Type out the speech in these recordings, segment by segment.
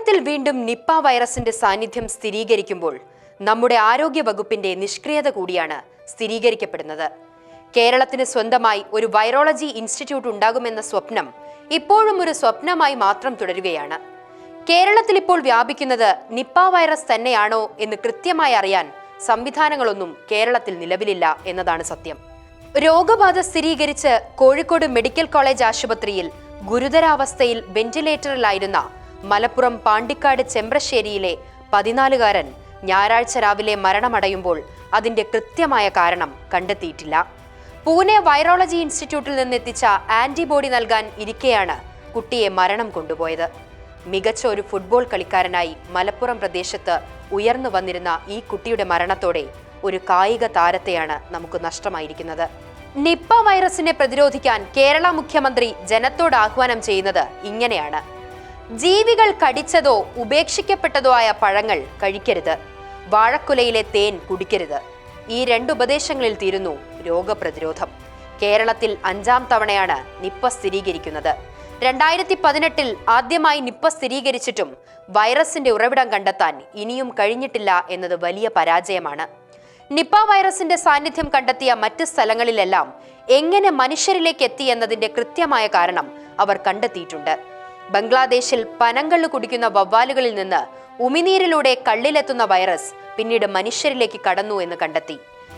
കേരളത്തിൽ വീണ്ടും നിപ്പ വൈറസിന്റെ സാന്നിധ്യം സ്ഥിരീകരിക്കുമ്പോൾ നമ്മുടെ ആരോഗ്യ വകുപ്പിന്റെ നിഷ്ക്രിയത കൂടിയാണ് സ്ഥിരീകരിക്കപ്പെടുന്നത്. കേരളത്തിന് സ്വന്തമായി ഒരു വൈറോളജി ഇൻസ്റ്റിറ്റ്യൂട്ട് ഉണ്ടാകുമെന്ന സ്വപ്നം ഇപ്പോഴും ഒരു സ്വപ്നമായി മാത്രം തുടരുകയാണ്. കേരളത്തിൽ ഇപ്പോൾ വ്യാപിക്കുന്നത് നിപ്പ വൈറസ് തന്നെയാണോ എന്ന് കൃത്യമായി അറിയാൻ സംവിധാനങ്ങളൊന്നും കേരളത്തിൽ നിലവിലില്ല എന്നതാണ് സത്യം. രോഗബാധ സ്ഥിരീകരിച്ച് കോഴിക്കോട് മെഡിക്കൽ കോളേജ് ആശുപത്രിയിൽ ഗുരുതരാവസ്ഥയിൽ വെന്റിലേറ്ററിലായിരുന്ന മലപ്പുറം പാണ്ടിക്കാട് ചെമ്പ്രശ്ശേരിയിലെ പതിനാലുകാരൻ ഞായറാഴ്ച രാവിലെ മരണമടയുമ്പോൾ അതിന്റെ കൃത്യമായ കാരണം കണ്ടെത്തിയിട്ടില്ല. പൂനെ വൈറോളജി ഇൻസ്റ്റിറ്റ്യൂട്ടിൽ നിന്നെത്തിച്ച ആന്റിബോഡി നൽകാൻ ഇരിക്കെയാണ് കുട്ടിയെ മരണം കൊണ്ടുപോയത്. മികച്ച ഒരു ഫുട്ബോൾ കളിക്കാരനായി മലപ്പുറം പ്രദേശത്ത് ഉയർന്നു വന്നിരുന്ന ഈ കുട്ടിയുടെ മരണത്തോടെ ഒരു കായിക താരത്തെയാണ് നമുക്ക് നഷ്ടമായിരിക്കുന്നത്. നിപ്പ വൈറസിനെ പ്രതിരോധിക്കാൻ കേരള മുഖ്യമന്ത്രി ജനത്തോട് ആഹ്വാനം ചെയ്യുന്നത് ഇങ്ങനെയാണ്. ജീവികൾ കടിച്ചതോ ഉപേക്ഷിക്കപ്പെട്ടതോ ആയ പഴങ്ങൾ കഴിക്കരുത്. വാഴക്കുലയിലെ തേൻ കുടിക്കരുത്. ഈ രണ്ട് ഉപദേശങ്ങളിൽ തീരുന്നു രോഗപ്രതിരോധം. കേരളത്തിൽ അഞ്ചാം തവണയാണ് നിപ്പ സ്ഥിരീകരിക്കുന്നത്. രണ്ടായിരത്തി പതിനെട്ടിൽ ആദ്യമായി നിപ്പ സ്ഥിരീകരിച്ചിട്ടും വൈറസിന്റെ ഉറവിടം കണ്ടെത്താൻ ഇനിയും കഴിഞ്ഞിട്ടില്ല എന്നത് വലിയ പരാജയമാണ്. നിപ്പ വൈറസിന്റെ സാന്നിധ്യം കണ്ടെത്തിയ മറ്റ് സ്ഥലങ്ങളിലെല്ലാം എങ്ങനെ മനുഷ്യരിലേക്ക് എത്തി എന്നതിന്റെ കൃത്യമായ കാരണം അവർ കണ്ടെത്തിയിട്ടുണ്ട്. ബംഗ്ലാദേശിൽ പനങ്കള്ള് കുടിക്കുന്ന വവ്വാലുകളിൽ നിന്ന് ഉമിനീരിലൂടെ കള്ളിലെത്തുന്ന വൈറസ് പിന്നീട് മനുഷ്യരിലേക്ക് കടന്നു എന്ന് കണ്ടെത്തി.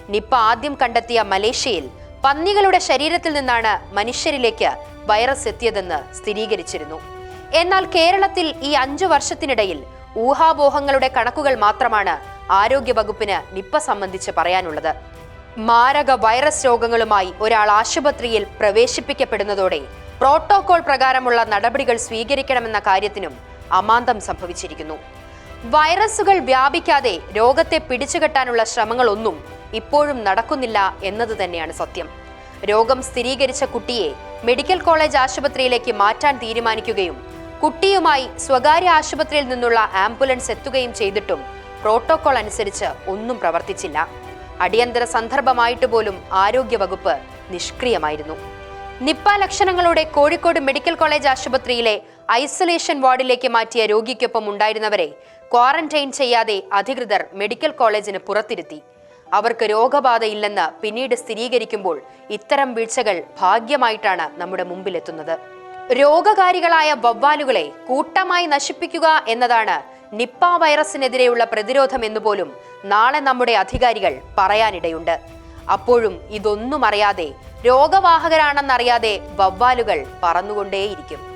നിപ്പ ആദ്യം കണ്ടെത്തിയ മലേഷ്യയിൽ പന്നികളുടെ ശരീരത്തിൽ നിന്നാണ് മനുഷ്യരിലേക്ക് വൈറസ് എത്തിയതെന്ന് സ്ഥിരീകരിച്ചിരുന്നു. എന്നാൽ കേരളത്തിൽ ഈ അഞ്ചു വർഷത്തിനിടയിൽ ഊഹാപോഹങ്ങളുടെ കണക്കുകൾ മാത്രമാണ് ആരോഗ്യ വകുപ്പിന് നിപ്പ സംബന്ധിച്ച് പറയാനുള്ളത്. മാരക വൈറസ് രോഗങ്ങളുമായി ഒരാൾ ആശുപത്രിയിൽ പ്രവേശിപ്പിക്കപ്പെടുന്നതോടെ പ്രോട്ടോകോൾ പ്രകാരമുള്ള നടപടികൾ സ്വീകരിക്കണമെന്ന കാര്യത്തിനും അമാന്തം സംഭവിച്ചിരിക്കുന്നു. വൈറസുകൾ വ്യാപിക്കാതെ രോഗത്തെ പിടിച്ചുകെട്ടാനുള്ള ശ്രമങ്ങളൊന്നും ഇപ്പോഴും നടക്കുന്നില്ല എന്നത് തന്നെയാണ് സത്യം. രോഗം സ്ഥിരീകരിച്ച കുട്ടിയെ മെഡിക്കൽ കോളേജ് ആശുപത്രിയിലേക്ക് മാറ്റാൻ തീരുമാനിക്കുകയും കുട്ടിയുമായി സ്വകാര്യ ആശുപത്രിയിൽ നിന്നുള്ള ആംബുലൻസ് എത്തുകയും ചെയ്തിട്ടും പ്രോട്ടോകോൾ അനുസരിച്ച് ഒന്നും പ്രവർത്തിച്ചില്ല. അടിയന്തര സന്ദർഭമായിട്ട് പോലും ആരോഗ്യവകുപ്പ് നിഷ്ക്രിയമായിരുന്നു. നിപ്പ ലക്ഷണങ്ങളോടെ കോഴിക്കോട് മെഡിക്കൽ കോളേജ് ആശുപത്രിയിലെ ഐസൊലേഷൻ വാർഡിലേക്ക് മാറ്റിയ രോഗിക്കൊപ്പം ഉണ്ടായിരുന്നവരെ ക്വാറന്റൈൻ ചെയ്യാതെ അധികൃതർ മെഡിക്കൽ കോളേജിന് പുറത്തിരുത്തി. അവർക്ക് രോഗബാധയില്ലെന്ന് പിന്നീട് സ്ഥിരീകരിക്കുമ്പോൾ ഇത്തരം വീഴ്ചകൾ ഭാഗ്യമായിട്ടാണ് നമ്മുടെ മുമ്പിലെത്തുന്നത്. രോഗകാരികളായ വവ്വാലുകളെ കൂട്ടമായി നശിപ്പിക്കുക എന്നതാണ് നിപ്പ വൈറസിനെതിരെയുള്ള പ്രതിരോധം എന്നുപോലും നാളെ നമ്മുടെ അധികാരികൾ പറയാനിടയുണ്ട്. അപ്പോഴും ഇതൊന്നും അറിയാതെ രോഗവാഹകരാണെന്നറിയാതെ വവ്വാലുകൾ പറന്നുകൊണ്ടേയിരിക്കും.